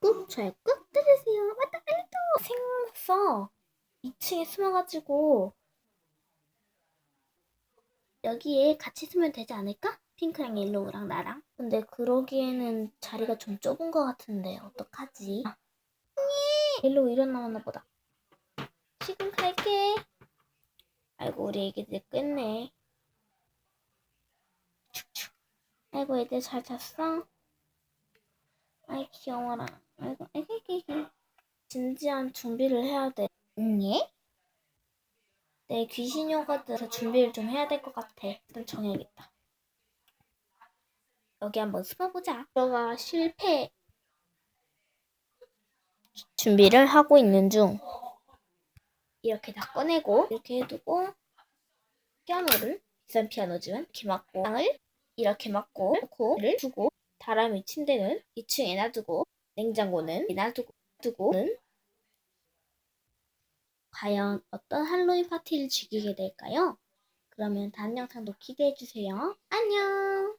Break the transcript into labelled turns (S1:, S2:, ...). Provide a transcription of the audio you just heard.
S1: 꾹 좋아요 꾹 눌러주세요. 맞다 알도 생각났어. 2층에 숨어가지고 여기에 같이 쓰면 되지 않을까? 핑크랑 옐로우랑 나랑. 근데 그러기에는 자리가 좀 좁은 것 같은데 어떡하지? 아, 옐로우 일어나나 보다. 지금 갈게. 아이고 우리 애기들. 축축. 아이고 애들 잘 잤어? 아이 귀여워라. 아이고 애기기기. 진지한 준비를 해야 돼. 예? 내 귀신 요가드 준비를 좀 해야 될 것 같아. 일단 정해야겠다. 여기 한번 숨어보자. 들어가 실패. 준비를 하고 있는 중. 이렇게 다 꺼내고 이렇게 해두고 피아노를 비싼 피아노지만 이렇게 막고 땅을 이렇게 막고 놓고를 두고 다람이 침대는 2층에 놔두고 냉장고는 놔두고 두고는 과연 어떤 할로윈 파티를 즐기게 될까요? 그러면 다음 영상도 기대해주세요. 안녕!